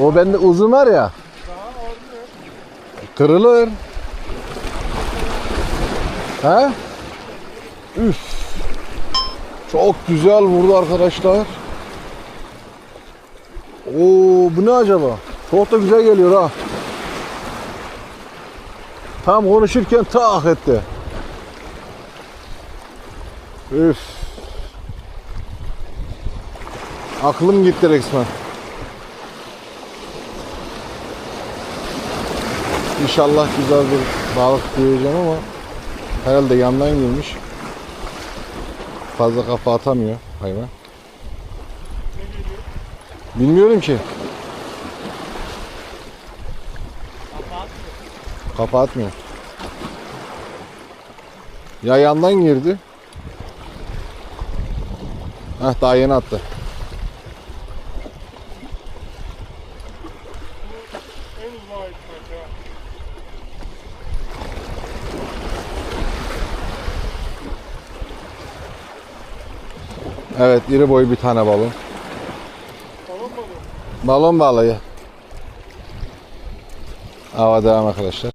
O bende uzun var ya. Kırılır. He? Üf. Çok güzel vurdu arkadaşlar. Oo bu ne acaba? Çok da güzel geliyor ha. Tam konuşurken tak etti. Üf. Aklım gitti resmen. İnşallah güzel bir balık diyeceğim ama herhalde yandan girmiş. Fazla kafa atamıyor hayvan. Bilmiyorum ki. Kafa atmıyor. Ya yandan girdi. Heh daha yeni attı. Evet iri boy bir tane balon. Tamam mı? Balon balığı. Hava devam arkadaşlar.